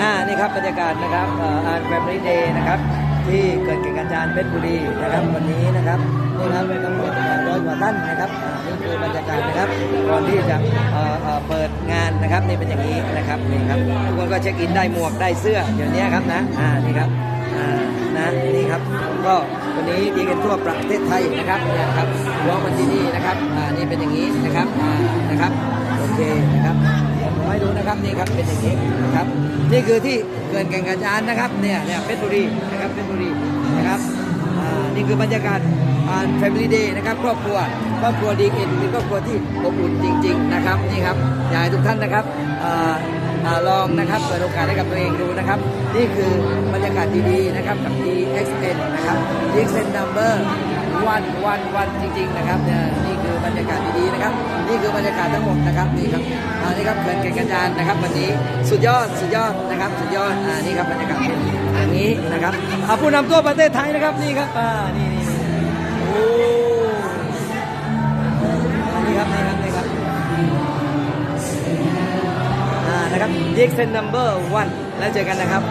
อ่านี่ครับบรรยากาศนะครับอ่านแฟมิลี่เดย์นะครับ ที่เกิดแก่งกรจานเพชรบุรีนะครับวันนี้นะครับนี่ครับเป็นตำรวจประมาณร้อยกว่าท่านนะครับนี่คือบรรยากาศนะครับก่อนที่จะเปิดงานนะครับนี่เป็นอย่างนี้นะครับนี่ครับทุกคนก็เช็คอินได้หมวกได้เสื้ออย่างนี้ครับนะอ่านี่ครับอ่านะนี่ครับก็วันนี้ดีกันทั่วประเทศไทยนะครับนี่ครับร้องมันที่นี่นะครับอ่านี่เป็นอย่างนี้นะครับอ่านะครับ นะครับนี่ครับเป็นอย่างนี้นะครับนี่คือที่เกินแก่งกระจานนะครับเนี่ยเนี่ยเพชรบุรีนะครับเพชรบุรีนะครับนี่คือบรรยากาศอ่า Family Day นะครับครอบครัวครอบครัวดีเอ็นเป็นครอบครัวที่อบอุ่นจริง ๆ นะครับนี่ครับอยากให้ทุกท่านนะครับอ่าลองนะครับเปิดโอกาสให้กับตัวเองดูนะครับ นี่คือบรรยากาศดีๆนะครับกับ DXN นะครับ DXN number วันวันวันจริง ๆ นะครับเนี่ยนี่คือบรรยากาศดีๆนะครับ นี่คือบรรยากาศทั้งหมดนะครับนี่ครับอ่านี่ครับเขื่อนแก่งกระจานนะครับวันนี้สุดยอดสุดยอดนะครับ สุดยอดอ่านี่ครับบรรยากาศเป็นอย่างนี้นะครับอาผู้นำทั่วประเทศไทยนะครับนี่ครับอ่านี่นี่นี่โอ้นี่ครับนี่ครับนี่ครับอ่านะครับ DXN number one แล้วเจอกันนะครับ